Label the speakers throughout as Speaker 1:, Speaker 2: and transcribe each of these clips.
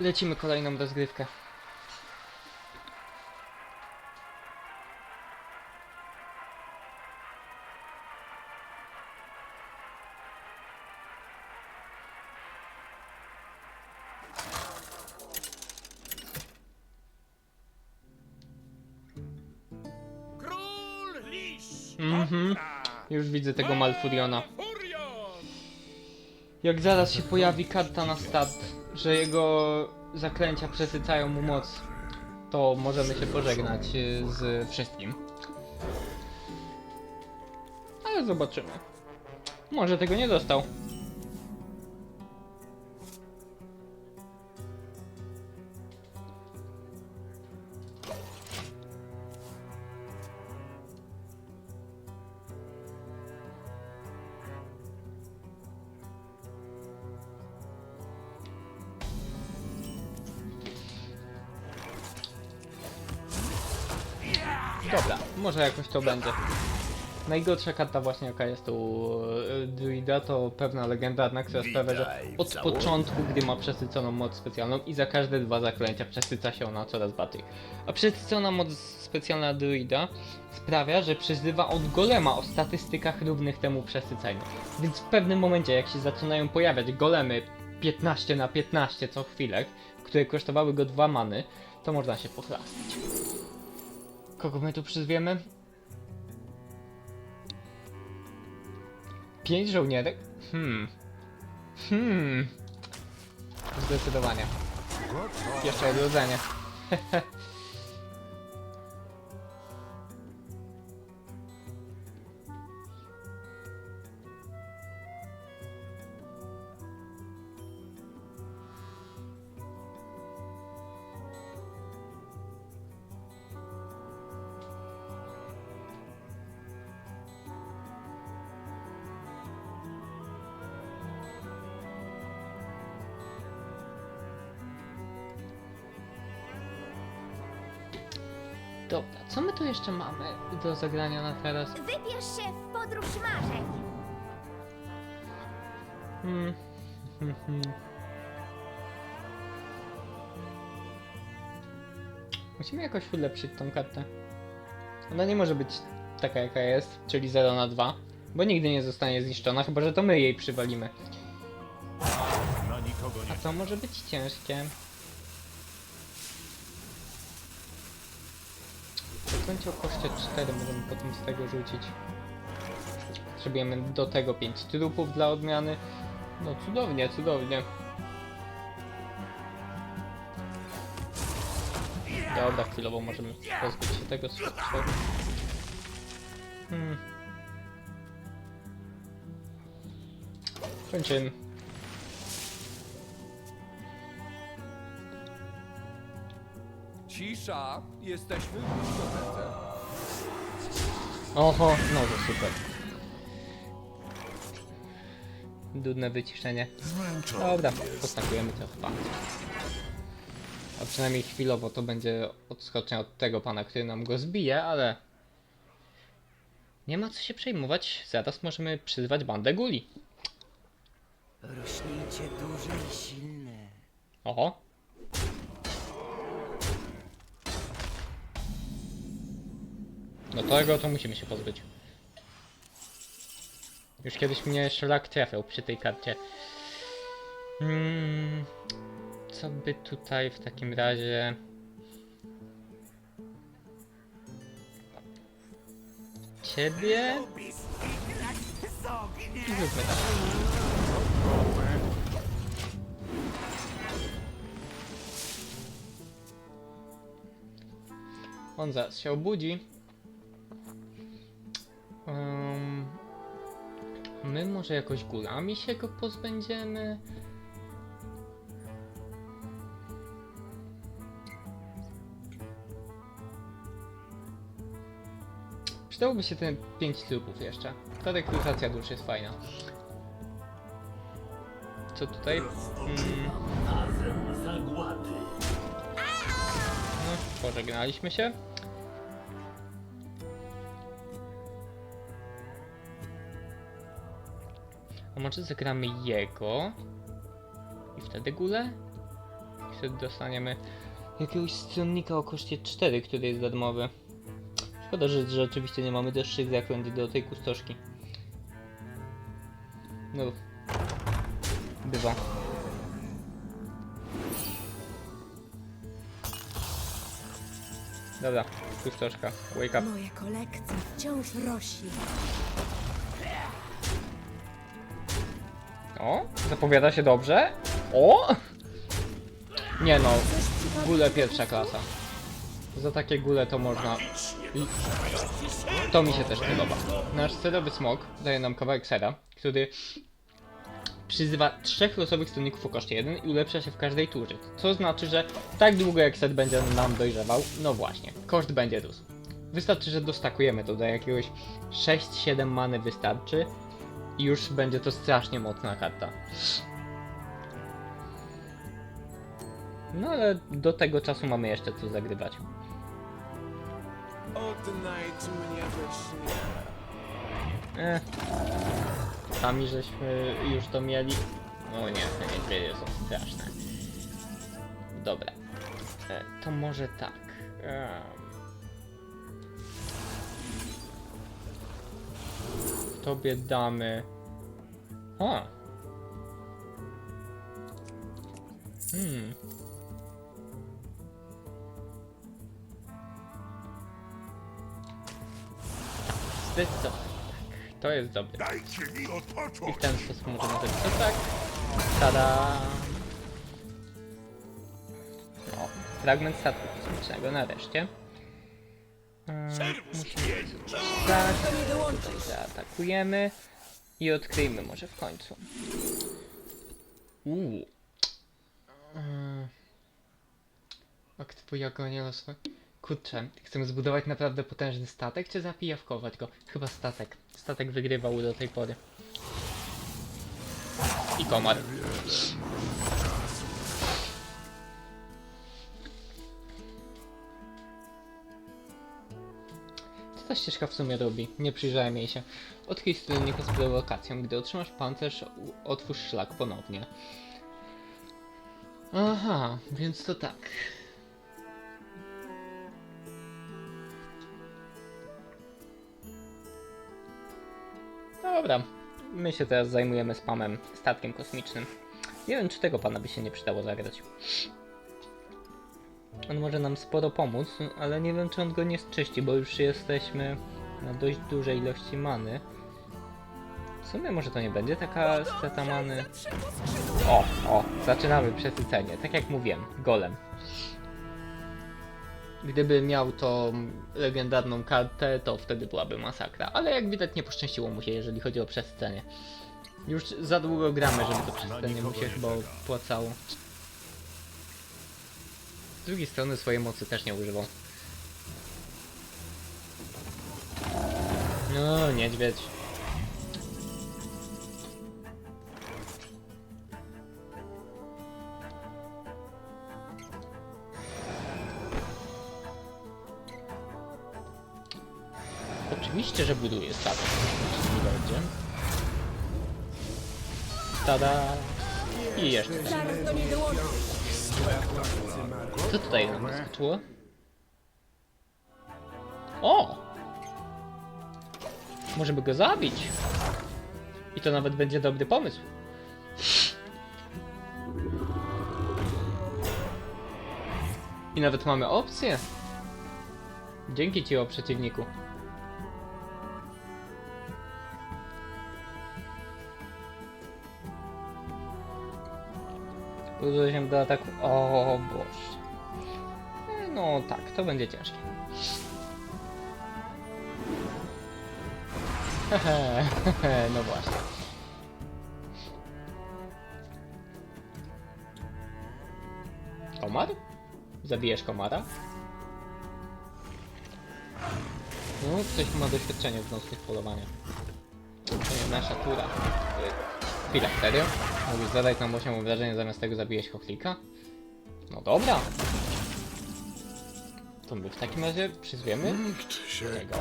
Speaker 1: lecimy kolejną rozgrywkę. Mhm. Już widzę tego Malfuriona. Jak zaraz się pojawi karta na start, że jego zaklęcia przesycają mu moc, to możemy się pożegnać y, z wszystkim. Ale zobaczymy. Może tego nie dostał. Dobra, może jakoś to będzie. Najgorsza karta właśnie jaka jest u e, druida to pewna legendarna, która sprawia, że od początku, gdy ma przesyconą moc specjalną i za każde dwa zaklęcia przesyca się ona coraz bardziej. A przesycona moc specjalna druida sprawia, że przyzywa od golema o statystykach równych temu przesyceniu. Więc w pewnym momencie, jak się zaczynają pojawiać golemy 15 na 15 co chwilę, które kosztowały go dwa many, to można się pochlastać. Kogo my tu przyzwiemy? Pięć żołnierek? Hmm. Hmm. Zdecydowanie. Jeszcze odrodzenie. Dobra, co my tu jeszcze mamy do zagrania na teraz?
Speaker 2: Wybierz się w podróż marzeń.
Speaker 1: Hmm. Musimy jakoś ulepszyć tą kartę. Ona nie może być taka jaka jest, czyli 0 na 2, bo nigdy nie zostanie zniszczona, chyba że to my jej przywalimy. A to może być ciężkie. Zakończy o koszcie 4 możemy potem z tego rzucić. Potrzebujemy do tego 5 trupów dla odmiany. No cudownie, cudownie. Dobra, chwilowo możemy pozbyć się tego swo- Hmm. Kończymy.
Speaker 3: Cisza, jesteśmy w dyskotece.
Speaker 1: Oho, no to super. Dudne wyciszenie. Dobra, postakujemy trochę pana. A przynajmniej chwilowo to będzie odskocznia od tego pana, który nam go zbije, ale... Nie ma co się przejmować, zaraz możemy przyzwać bandę guli.
Speaker 4: Rośnijcie duże i silne.
Speaker 1: Oho. Do tego to musimy się pozbyć. Już kiedyś mnie szlak trafiał przy tej karcie. Hmm, co by tutaj w takim razie... Ciebie? Zróbmy. On zaraz się obudzi. Em, my może jakoś gulami się go pozbędziemy? Przydałoby się ten 5 trupów jeszcze. Ta rekrutacja dusz jest fajna. Co tutaj? Mm. No, pożegnaliśmy się. A może zagramy jego? I wtedy gulę? Wtedy dostaniemy jakiegoś stronnika o koszcie 4, który jest darmowy. Szkoda, że, oczywiście nie mamy trzech zaklęć do tej kustoszki. No. Bywa. Dobra, kustoszka, wake up.
Speaker 5: Wciąż rośnie.
Speaker 1: O, zapowiada się dobrze. O! Nie no, gule pierwsza klasa. Za takie gule to można... I... To mi się też podoba. Nasz serowy smok daje nam kawałek sera, który przyzywa trzech losowych stronników o koszcie 1 i ulepsza się w każdej turze. Co znaczy, że tak długo jak set będzie nam dojrzewał, no właśnie, koszt będzie rósł. Wystarczy, że dostakujemy to do jakiegoś 6-7 many wystarczy i już będzie to strasznie mocna karta. No ale do tego czasu mamy jeszcze co zagrywać.
Speaker 3: Odnajdź mnie we śnie.
Speaker 1: Eh. Sami żeśmy już to mieli. O nie, te niedźwiedzie są straszne. Dobra. E, to może tak. Em. Tobie damy. A. Hmm. Zdecydowanie tak. To jest dobre. I w ten sposób możemy zrobić to tak. Tada! O, fragment statku kosmicznego nareszcie. Musimy tak, tutaj zaatakujemy i odkryjmy może w końcu. Uuu. Eee, Aktywuj agonia losowe. Kurczę, chcemy zbudować naprawdę potężny statek, czy zapijawkować go? Chyba statek. Statek wygrywał do tej pory. I komar. Ta ścieżka w sumie robi? Nie przyjrzałem jej się. Odkryj stronnika z prowokacją. Gdy otrzymasz pancerz, otwórz szlak ponownie. Aha, więc to tak. Dobra, my się teraz zajmujemy spamem, statkiem kosmicznym. Nie wiem, czy tego pana by się nie przydało zagrać. On może nam sporo pomóc, ale nie wiem, czy on go nie zczyści, bo już jesteśmy na dość dużej ilości many. W sumie może to nie będzie taka strata many. O, o, zaczynamy przesycenie. Tak jak mówiłem, golem. Gdyby miał tą legendarną kartę, to wtedy byłaby masakra. Ale jak widać nie poszczęściło mu się, jeżeli chodzi o przesycenie. Już za długo gramy, żeby to przesycenie mu się chyba opłacało. Drugiej strony swojej mocy też nie używał. No, niedźwiedź. Oczywiście, że buduje statek. Nie będzie. Tada! I jeszcze.
Speaker 5: Zaraz do niej.
Speaker 1: Co tutaj nam wyskoczyło? O! Możemy go zabić. I to nawet będzie dobry pomysł. I nawet mamy opcję. Dzięki ci o przeciwniku. Użył się do ataku. O Boże. E, No tak, to będzie ciężkie. No właśnie. Komar? Zabijesz komara? No, ktoś ma doświadczenie w nocnych polowaniach. To nie nasza tura. Chwila, serio? Mógłbyś zadać nam 8 obrażeń, zamiast tego zabijesz chochlika? No dobra. To my w takim razie przyzwiemy
Speaker 6: Nikt się
Speaker 1: tego.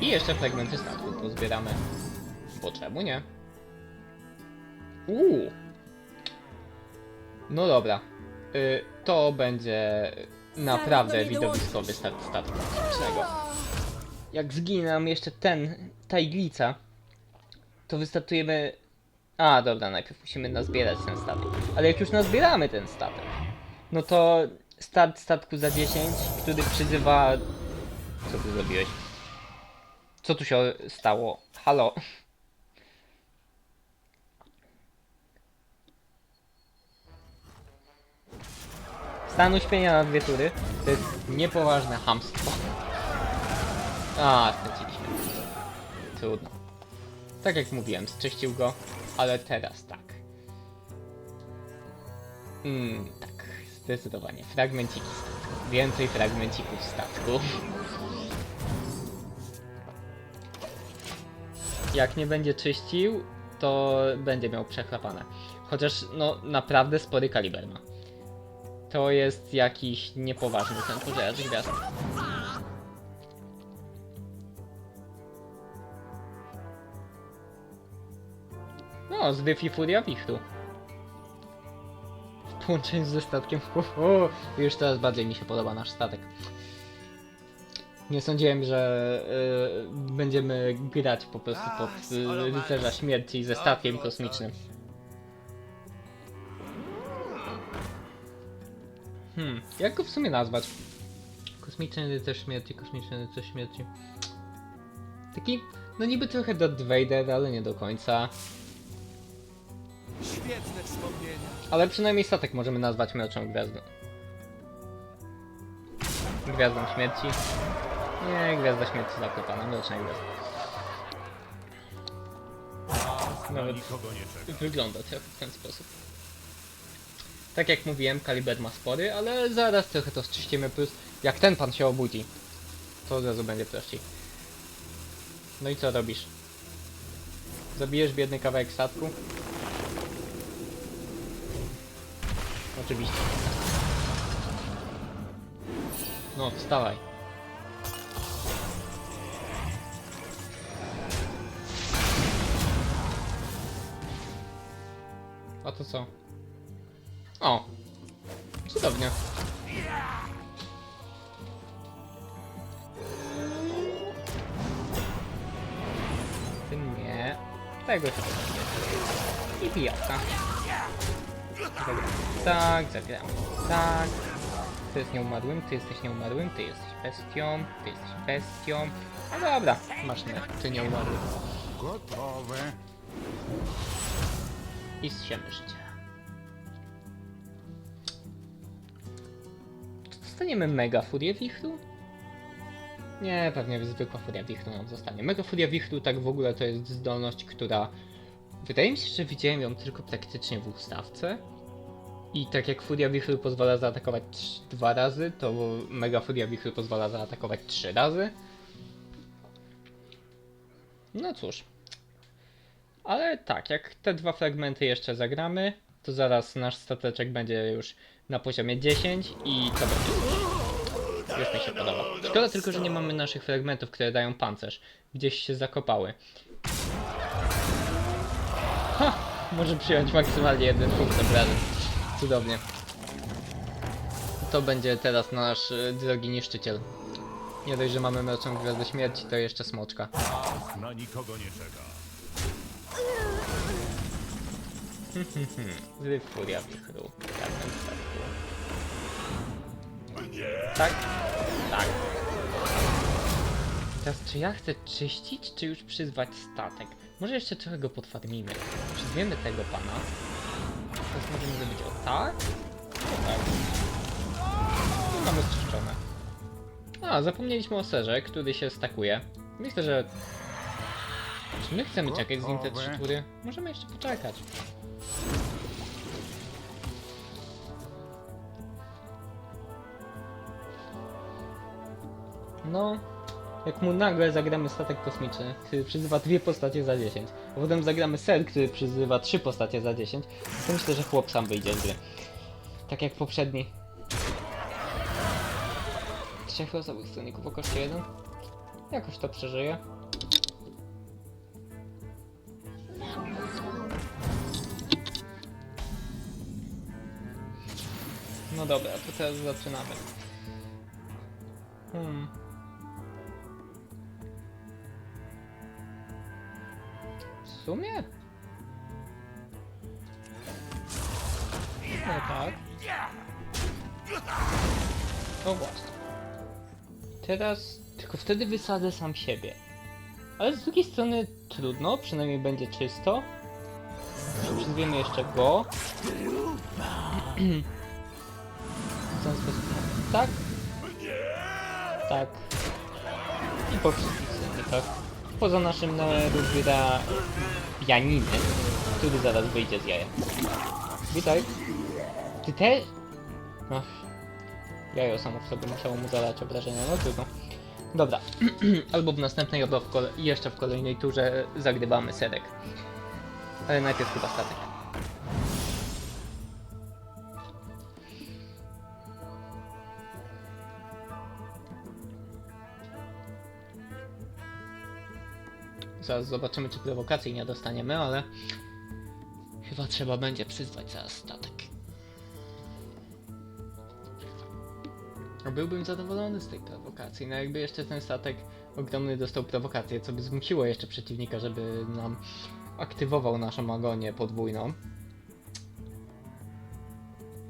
Speaker 1: I jeszcze fragmenty statku pozbieramy. Bo czemu nie? Uuu. No dobra. y, to będzie naprawdę widowiskowy start statku kosmicznego. Jak zginie nam jeszcze ten, ta iglica, to wystartujemy... A, dobra, najpierw musimy nazbierać ten statek. Ale jak już nazbieramy ten statek, no to start statku za 10, który przyzywa... Co ty zrobiłeś? Co tu się stało? Halo? Stan uśpienia na dwie tury to jest niepoważne hamstwo. A, straciliśmy. Trudno. Tak jak mówiłem, zczyścił go, ale teraz tak. Mm, tak, zdecydowanie. Fragmenciki statku. Więcej fragmencików statku. Jak nie będzie czyścił, to będzie miał przechlapane. Chociaż, no, naprawdę spory kaliber ma. To jest jakiś niepoważny ten pożeracz gwiazd. Z Wi-Fi Furia Wichtu. W połączeniu ze statkiem. Uhu, już teraz bardziej mi się podoba nasz statek. Nie sądziłem, że y, będziemy grać po prostu pod y, rycerza śmierci ze statkiem kosmicznym. Hmm, jak go w sumie nazwać? Kosmiczny rycerz śmierci, kosmiczny rycerz śmierci. Taki, no niby trochę Darth Vader, ale nie do końca.
Speaker 3: Świetne wspomnienia.
Speaker 1: Ale przynajmniej statek możemy nazwać Mroczną Gwiazdą. Gwiazdą Śmierci. Nie, Gwiazda Śmierci zakopana, Mroczna Gwiazda.
Speaker 6: Na
Speaker 1: Nawet wygląda trochę w ten sposób. Tak jak mówiłem, kaliber ma spory, ale zaraz trochę to zczyścimy, plus jak ten pan się obudzi, to od razu będzie prościej. No i co robisz? Zabijesz biedny kawałek statku? Oczywiście. No, wstawaj. A to co? O! Cudownie. Ty nie. Tego nie I pijawka. Zagram tak, zagram tak. Ty jest nieumarłym, ty jesteś nieumarłym, ty jesteś bestią, ty jesteś bestią. No dobra, masz mnie, ty nieumarły.
Speaker 6: Gotowe.
Speaker 1: I zsiemy życie. Czy dostaniemy Mega Furię Wichru? Nie, pewnie zwykła Furia Wichru nam zostanie. Mega Furia Wichru tak w ogóle to jest zdolność, która... Wydaje mi się, że widziałem ją tylko praktycznie w ustawce. I tak jak Furia Wichru pozwala zaatakować dwa razy, to Mega Furia Wichru pozwala zaatakować trzy razy. No cóż. Ale tak, jak te dwa fragmenty jeszcze zagramy, to zaraz nasz stateczek będzie już na poziomie 10 i to będzie. Już mi się podoba. Szkoda tylko, że nie mamy naszych fragmentów, które dają pancerz. Gdzieś się zakopały. Ha! Może przyjąć maksymalnie jeden punkt obrazy. Cudownie. To będzie teraz nasz y, drogi niszczyciel. Nie dość, że mamy mroczną gwiazdę śmierci, to jeszcze smoczka.
Speaker 6: Na nikogo nie czeka.
Speaker 1: Zryw furia wichru. Statku. Tak? Tak. Teraz czy ja chcę czyścić, czy już przyzwać statek? Może jeszcze trochę go podfarmimy. Przyzwiemy tego pana. Teraz możemy zrobić o tak. O tak. I mamy zczyszczone. A, zapomnieliśmy o serze, który się stakuje. Myślę, że... Czy my chcemy czekać z nim te trzy tury? Możemy jeszcze poczekać. No, jak mu nagle zagramy statek kosmiczny, który przyzywa dwie postacie za 10, a potem zagramy ser, który przyzywa trzy postacie za 10, to myślę, że chłop sam wyjdzie z gry. Tak jak poprzedni. Trzech losowych stronników o koszcie 1. Jakoś to przeżyje. No dobra, to teraz zaczynamy. Hmm. Sumie? No tak. No właśnie. Teraz tylko wtedy wysadzę sam siebie. Ale z drugiej strony trudno, przynajmniej będzie czysto. Przyzwiemy jeszcze go. Tak. Tak. I po wszystkich scennikach. Poza naszym Nerubira pianiny, który zaraz wyjdzie z jaja. Witaj. Ty też? Ach. Jajo samo w sobie musiało mu zadać obrażenia, no trudno. Dobra, albo w następnej, albo w jeszcze w kolejnej turze zagrywamy serek. Ale najpierw chyba statek. Zaraz zobaczymy, czy prowokacji nie dostaniemy, ale chyba trzeba będzie przyzwać zaraz statek. Byłbym zadowolony z tej prowokacji. No jakby jeszcze ten statek ogromny dostał prowokację, co by zmusiło jeszcze przeciwnika, żeby nam aktywował naszą agonię podwójną.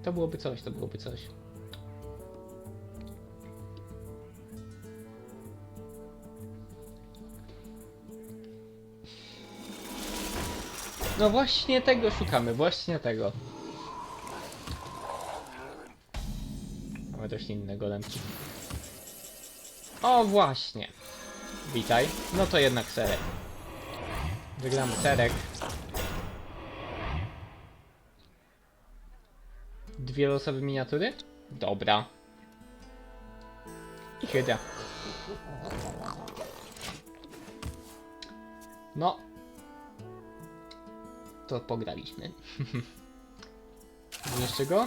Speaker 1: To byłoby coś, to byłoby coś. No właśnie tego szukamy, właśnie tego. Mamy dość inne golemki. O właśnie. Witaj. No to jednak serek. Wygramy serek. Dwie losowe miniatury? Dobra. I. No. To pograliśmy. Jeszcze go?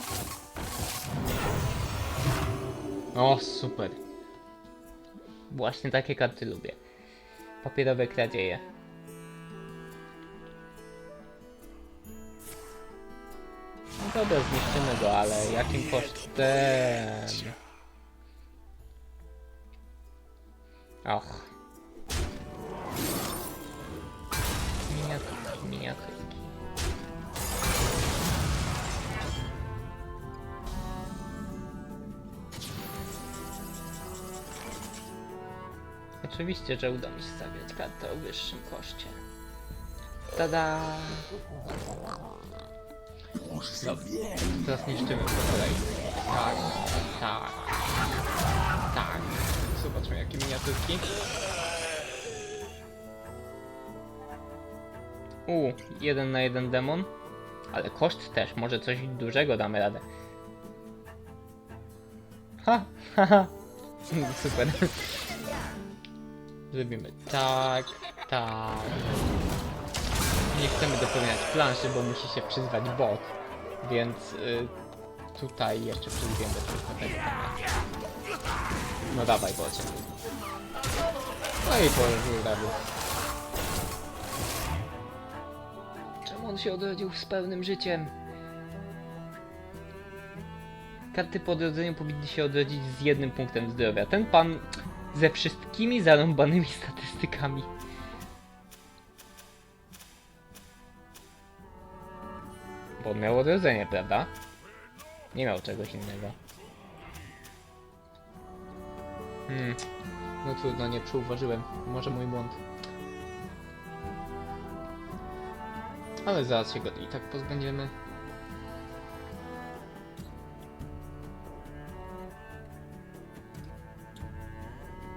Speaker 1: O, super. Właśnie takie karty lubię. Papierowe kradzieje. No dobra, zniszczymy go, ale jakim kosztem? Och. Miniaturki, miniaturki. Oczywiście, że uda mi się zagrać kartę o wyższym koszcie. Tada! Teraz niszczymy po kolei. Tak, tak, tak. Zobaczmy jakie miniaturki. U, jeden na jeden demon. Ale koszt też, może coś dużego damy radę. Ha, ha, ha. Super. Zrobimy tak, tak. Nie chcemy dopełniać planszy, bo musi się przyzwać bot. Więc y, tutaj jeszcze przyzwiemy tylko tego. No dawaj bocie. No i położył. Czemu on się odrodził z pełnym życiem? Karty po odrodzeniu powinny się odrodzić z jednym punktem zdrowia. Ten pan ze wszystkimi zarąbanymi statystykami. Bo on miał odrodzenie, prawda? Nie miał czegoś innego. Hmm. No trudno, nie przyuważyłem. Może mój błąd. Ale zaraz się go i tak pozbędziemy.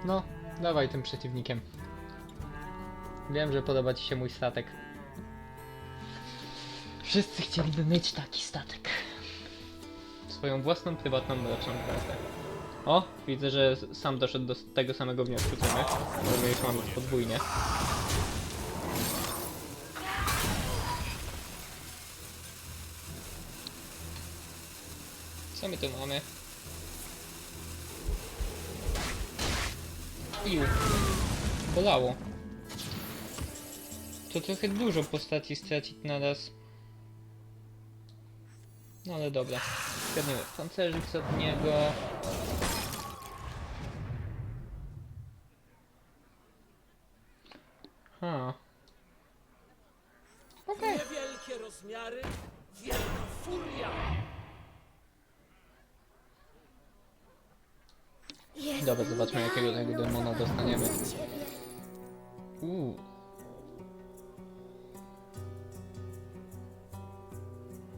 Speaker 1: No, dawaj tym przeciwnikiem. Wiem, że podoba ci się mój statek. Wszyscy chcieliby mieć taki statek. Swoją własną, prywatną, mroczną kartę. O, widzę, że sam doszedł do tego samego wniosku co my. Bo my już mamy podwójnie. Co my tu mamy? Iu. Bolało. To trochę dużo postaci stracić na raz. No ale dobra. zgadniemy, pancerzyk co od niego. Ha. Okej.
Speaker 3: Niewielkie rozmiary, wielka furia.
Speaker 1: Dobra, zobaczmy jakiego tego demona dostaniemy. Uuu.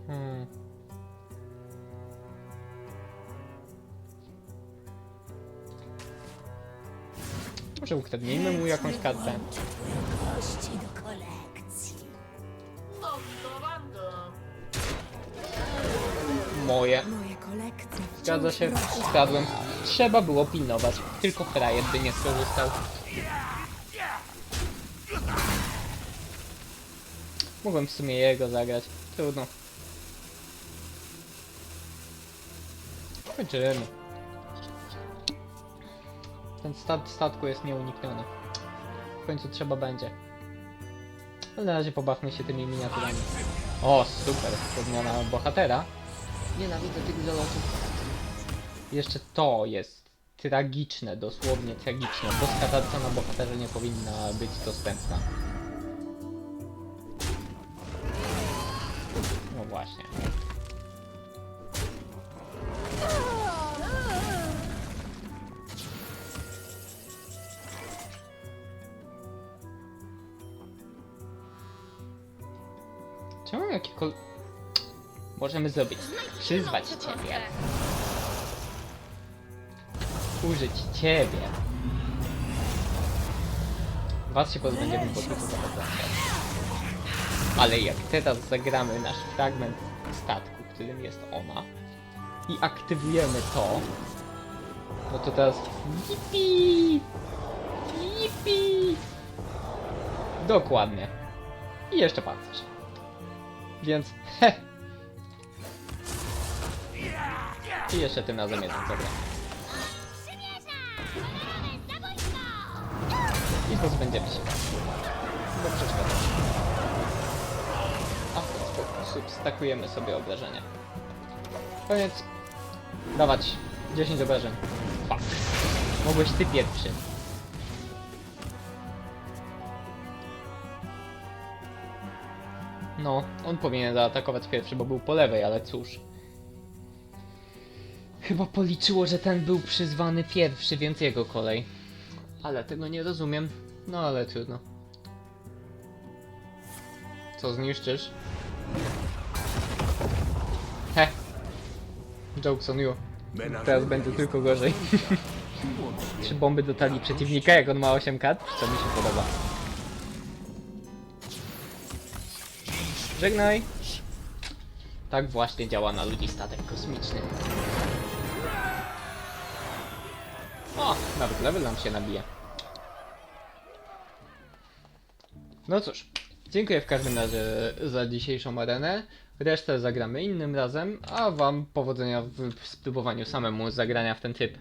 Speaker 1: Hmm. Może ukradnijmy mu jakąś kartę. Moje. Zgadza się, skradłem. Trzeba było pilnować. Tylko frajer by nie skorzystał. Mogłem w sumie jego zagrać. Trudno. Kończymy. Ten stat statku jest nieunikniony. W końcu trzeba będzie. Ale na razie pobawmy się tymi miniaturami. O, super. To zmiana bohatera. Nienawidzę tych zalotów. Jeszcze to jest tragiczne, dosłownie tragiczne. Boska tarcza na bohaterze nie powinna być dostępna. No właśnie. Czemu jakiekolwiek... Możemy zrobić. Przyzwać ciebie. Użyć ciebie. Was się pozbędziemy po zapoznania. Ale jak teraz zagramy nasz fragment statku, którym jest ona i aktywujemy to, no to teraz Yippee! Yippee! Dokładnie. I jeszcze pancerz. Więc he. I jeszcze tym razem jeden zagram. Pozbędziemy się. Bo przeszkadza. A w ten sposób stakujemy sobie obrażenia. Koniec. Dawać 10 obrażeń. Fuck. Mogłeś ty pierwszy. No, on powinien zaatakować pierwszy, bo był po lewej, ale cóż. Chyba policzyło, że ten był przyzwany pierwszy, więc jego kolej. Ale tego nie rozumiem. No ale trudno. Co zniszczysz? He. Jokes on you. Teraz będzie tylko gorzej. Trzy bomby do talii przeciwnika, jak on ma 8 kart, co mi się podoba. Żegnaj! Tak właśnie działa na ludzi statek kosmiczny. O, nawet level nam się nabija. No cóż, dziękuję w każdym razie za dzisiejszą arenę. Resztę zagramy innym razem, a wam powodzenia w spróbowaniu samemu zagrania w ten typ.